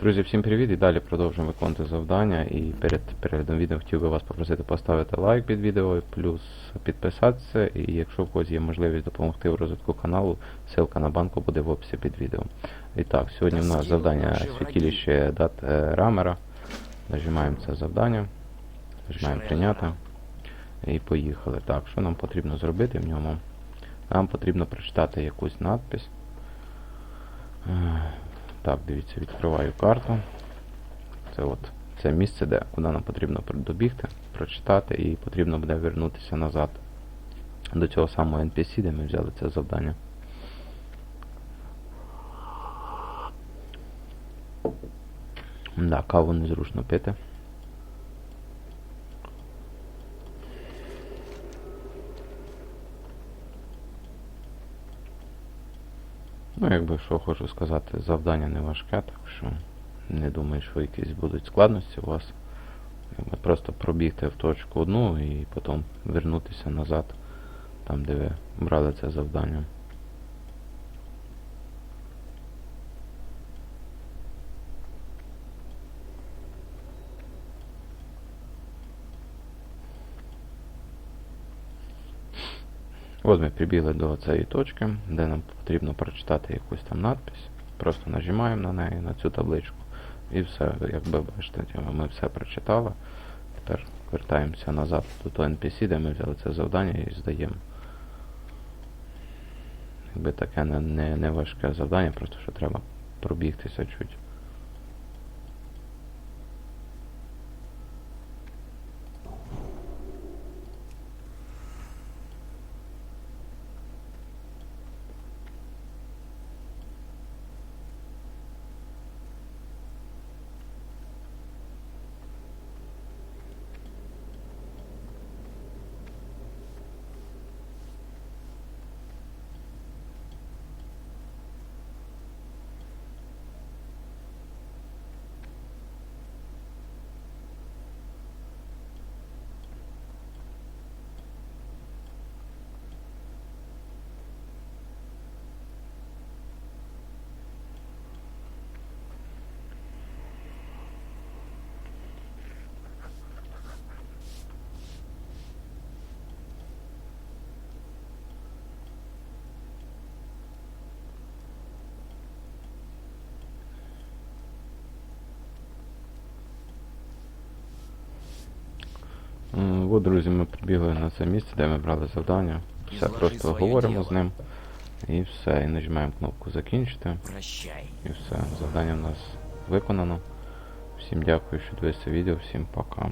Друзі, всім привіт і далі продовжуємо виконувати завдання. І перед переглядом відео хотів би вас попросити поставити лайк під відео, плюс підписатися. І якщо в когось є можливість допомогти у розвитку каналу, ссылка на банку буде в описі під відео. І так, сьогодні в нас завдання святилище дат е, Рамера. Нажимаємо це завдання, нажимаємо прийняти. І поїхали. Так, що нам потрібно зробити в ньому? Нам потрібно прочитати якусь надпись. Так, дивіться, відкриваю карту. Це от це місце, де куди нам потрібно добігти, прочитати, і потрібно буде вернутися назад до цього самого NPC, де ми взяли це завдання. Да, каву незручно пити. Ну, якби що хочу сказати, завдання не важке, так що не думаю, що якісь будуть складності у вас. Якби просто пробігти в точку одну і потім вернутися назад, там де ви брали це завдання. От ми прибігли до цієї точки, де нам потрібно прочитати якусь там надпись. Просто нажимаємо на неї, на цю табличку. І все, як ви бачите, ми все прочитали. Тепер вертаємося назад до того NPC, де ми взяли це завдання і здаємо. Якби таке не, не, не важке завдання, просто що треба пробігтися чуть. М, От, друзі, ми прибігли на це місце, де ми брали завдання. Все, просто говоримо з ним. І все, і нажимаємо кнопку закінчити. І все, завдання в нас виконано. Всім дякую, що дивилися відео, всім пока.